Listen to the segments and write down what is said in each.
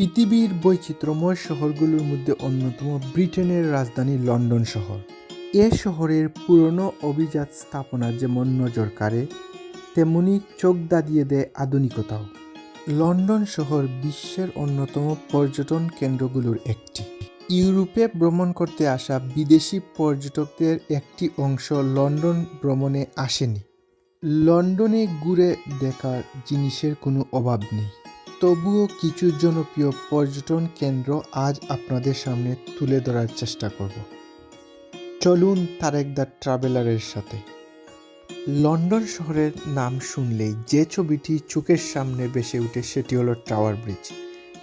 পৃথিবীর বৈচিত্র্যময় শহরগুলোর মধ্যে অন্যতম ব্রিটেনের রাজধানী লন্ডন শহর। এ শহরের পুরনো অভিজাত স্থাপনা যেমন নজর কাড়ে, তেমনি চোখ দাঁড়িয়ে দেয় আধুনিকতাও। লন্ডন শহর বিশ্বের অন্যতম পর্যটন কেন্দ্রগুলোর একটি। ইউরোপে ভ্রমণ করতে আসা বিদেশি পর্যটকদের একটি অংশ লন্ডন ভ্রমণে আসেনি। লন্ডনে ঘুরে দেখার জিনিসের কোনো অভাব নেই। তবুও কিছু জনপ্রিয় পর্যটন কেন্দ্র আজ আপনাদের সামনে তুলে ধরার চেষ্টা করব। চলুন তারেক দ্য ট্রাভেলারের সাথে। লন্ডন শহরের নাম শুনলেই যে ছবিটি চোখের সামনে বেসে ওঠে সেটি হলো টাওয়ার ব্রিজ।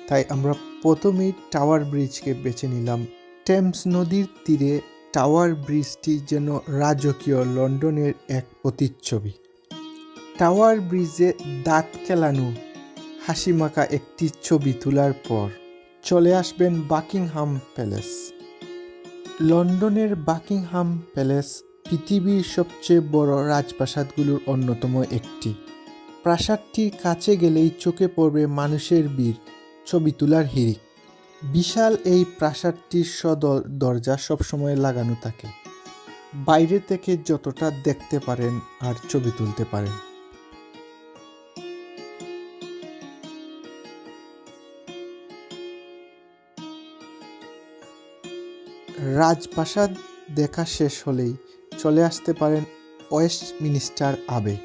তাই আমরা প্রথমেই টাওয়ার ব্রিজকে বেছে নিলাম। টেমস নদীর তীরে টাওয়ার ব্রিজটি যেন রাজকীয় লন্ডনের এক প্রতিচ্ছবি টাওয়ার ব্রিজে দাঁত কেলানো হাসিমাখা একটি ছবি তোলার পর চলে আসবেন বাকিংহাম প্যালেস। লন্ডনের বাকিংহাম প্যালেস পৃথিবীর সবচেয়ে বড় রাজপ্রাসাদগুলোর অন্যতম একটি। প্রাসাদটির কাছে গেলেই চোখে পড়বে মানুষের ভিড় ছবি তোলার হিড়িক বিশাল এই প্রাসাদটির সদর দরজা সবসময় লাগানো থাকে। বাইরে থেকে যতটা দেখতে পারেন আর ছবি তুলতে পারেন। রাজপ্রাসাদ দেখা শেষ হলেই চলে আসতে পারেন ওয়েস্ট মিনিস্টার আবে।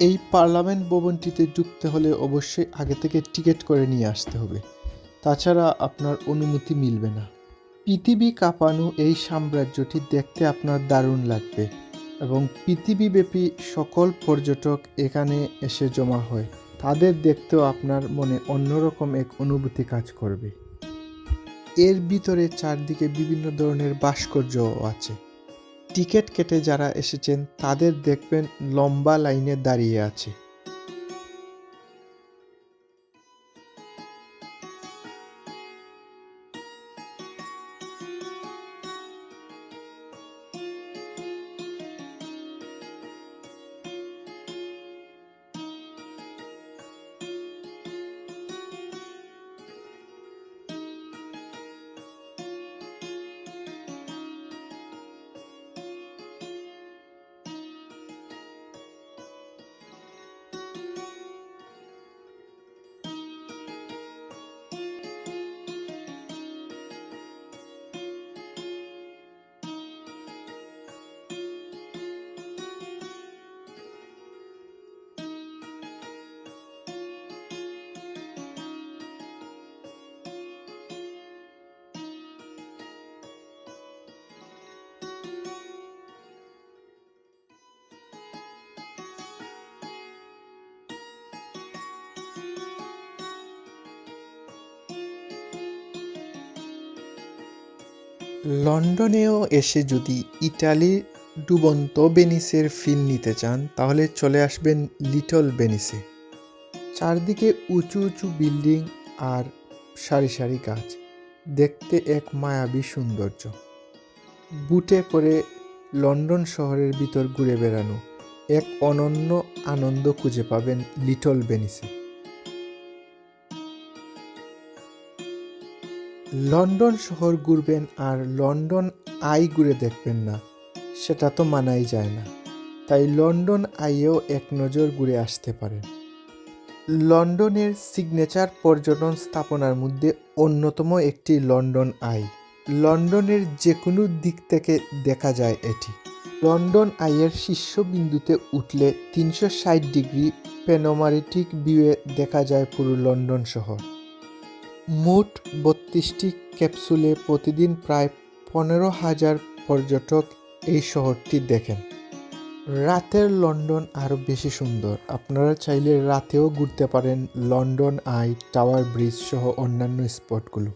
এই পার্লামেন্ট ভবনটিতে ঢুকতে হলে অবশ্যই আগে থেকে টিকিট করে নিয়ে আসতে হবে। তাছাড়া আপনার অনুমতি মিলবে না। পৃথিবী কাঁপানো এই সাম্রাজ্যটি দেখতে আপনার দারুণ লাগবে এবং পৃথিবীব্যাপী সকল পর্যটক এখানে এসে জমা হয়। তাদের দেখতেও আপনার মনে অন্যরকম এক অনুভূতি কাজ করবে। এর ভিতরে চারদিকে বিভিন্ন ধরনের ভাস্কর্য আছে। টিকিট কেটে যারা এসেছেন, তাদের দেখবেন লম্বা লাইনে দাঁড়িয়ে আছে। লন্ডনেও এসে যদি ইটালির ডুবন্ত বেনিসের ফিল নিতে চান, তাহলে চলে আসবেন লিটল বেনিসে। চারদিকে উঁচু উঁচু বিল্ডিং আর সারি সারি গাছ। দেখতে এক মায়াবী সৌন্দর্য। বুটে করে লন্ডন শহরের ভিতর ঘুরে বেড়ানো এক অনন্য আনন্দ খুঁজে পাবেন লিটল বেনিসে। লন্ডন শহর ঘুরবেন আর লন্ডন আই ঘুরে দেখবেন না, সেটা তো মানাই যায় না। তাই লন্ডন আইয়েও এক নজর ঘুরে আসতে পারেন। লন্ডনের সিগনেচার পর্যটন স্থাপনার মধ্যে অন্যতম একটি লন্ডন আই। লন্ডনের যে কোনো দিক থেকে দেখা যায় এটি। লন্ডন আইয়ের শীর্ষবিন্দুতে উঠলে তিনশো ষাট ডিগ্রি পেনোমারিটিক ভিউয়ে দেখা যায় পুরো লন্ডন শহর। মোট বত্রিশটি ক্যাপসুলে প্রতিদিন প্রায় পনেরো হাজার পর্যটক এই শহরটি দেখেন। রাতের লন্ডন আরও বেশি সুন্দর। আপনারা চাইলে রাতেও ঘুরতে পারেন লন্ডন আই, টাওয়ার ব্রিজ সহ অন্যান্য স্পটগুলো।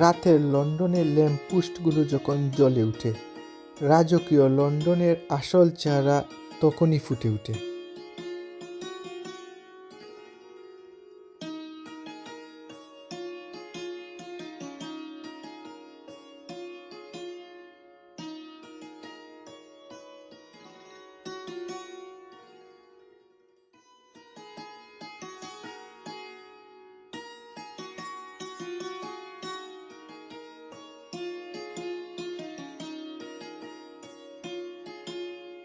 রাতের লন্ডনের ল্যাম্পপোস্টগুলো যখন জ্বলে ওঠে, রাজকীয় লন্ডনের আসল চেহারা তখনই ফুটে ওঠে।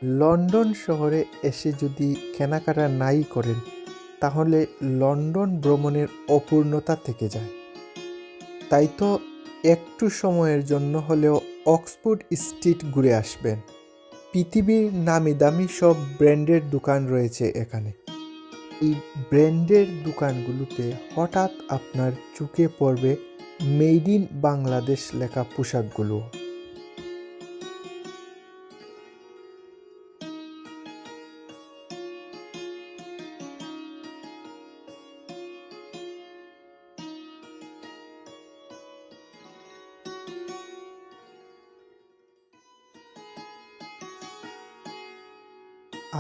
লন্ডন শহরে এসে যদি কেনাকাটা নাই করেন, তাহলে লন্ডন ভ্রমণের অপূর্ণতা থেকে যায়। তাই তো একটু সময়ের জন্য হলেও অক্সফোর্ড স্ট্রিট ঘুরে আসবেন। পৃথিবীর নামি দামি সব ব্র্যান্ডের দোকান রয়েছে এখানে। এই ব্র্যান্ডের দোকানগুলোতে হঠাৎ আপনার চোখে পড়বে মেড ইন বাংলাদেশ লেখা পোশাকগুলো।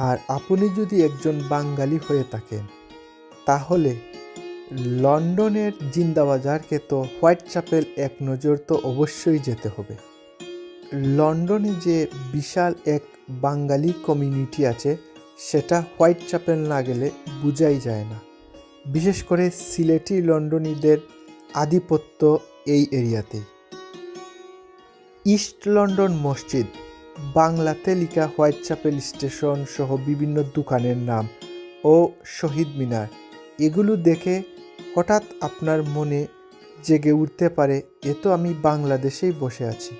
আর আপনি যদি একজন বাঙালি হয়ে থাকেন, তাহলে লন্ডনের জিন্দাবাজারকে তো হোয়াইট চ্যাপেল এক নজর তো অবশ্যই যেতে হবে। লন্ডনে যে বিশাল এক বাঙালি কমিউনিটি আছে, সেটা হোয়াইট চ্যাপেল না গেলে বোঝাই যায় না। বিশেষ করে সিলেটি লন্ডনীদের আধিপত্য এই এরিয়াতেই। ইস্ট লন্ডন মসজিদ বাংলাতে লিখা হোয়াইট চ্যাপেল স্টেশন সহ বিভিন্ন দোকানের নাম ও শহীদ মিনার। এগুলো দেখে হঠাৎ আপনার মনে জেগে উঠতে পারে, এ তো আমি বাংলাদেশেই বসে আছি।